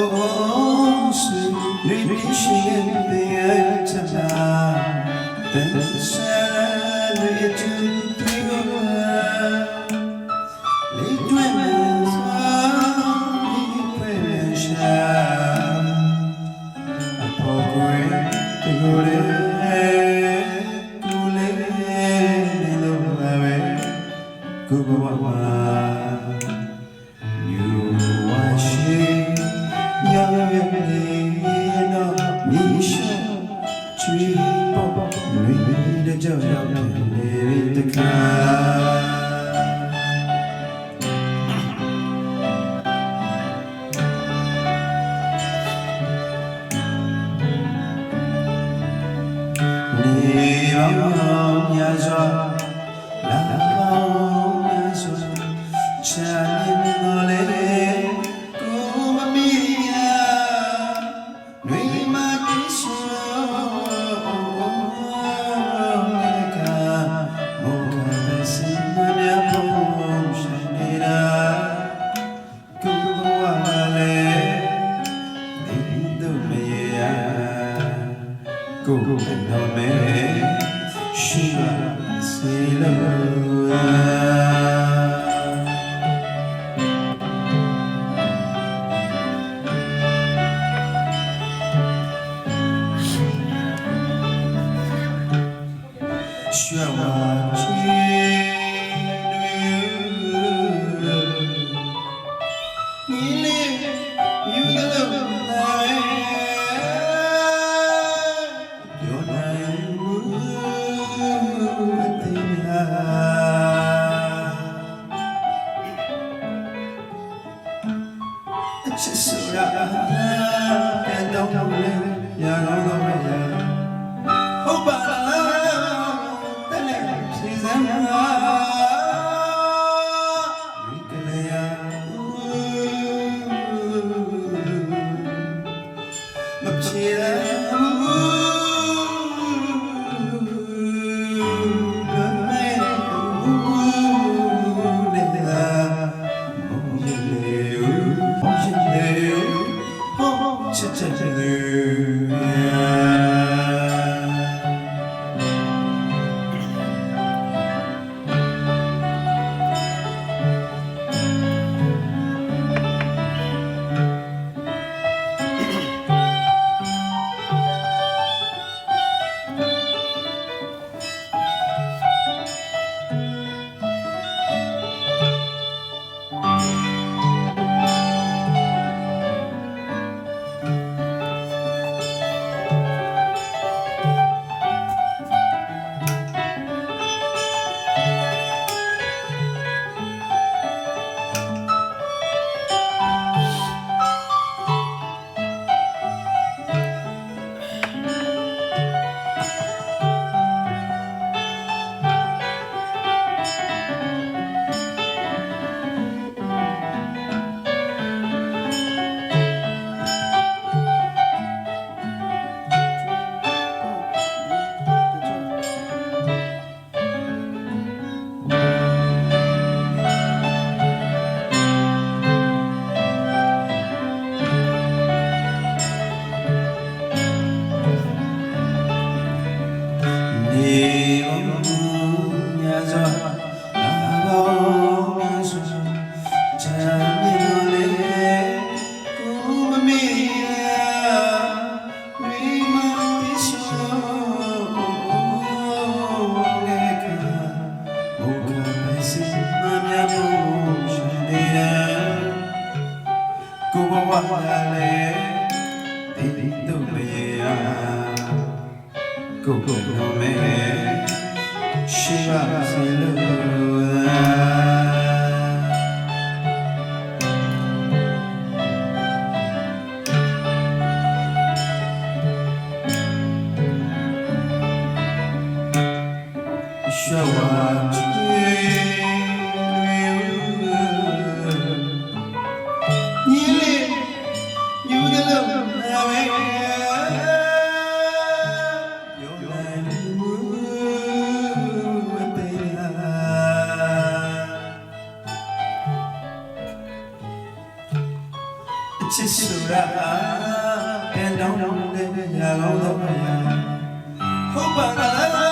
Olsun, ne düşündüğü yetemem Ben Signore. င်းများစွာလာပေါင်းများစွာချမ်းမြေတော်လေးကိုမမီယာຫນွေမကိစွာမေကမုခမစင်မမြပုံရှင်နေရာကိုဝါလေးနေတို့မရကိုကိုတော်မဲ Shiva Silamaya moment. E Yeah. ချစ်ဆိုရာပြန်တောင်းတဲ့ညာကောင်းတော့ဟုတ်ပါလား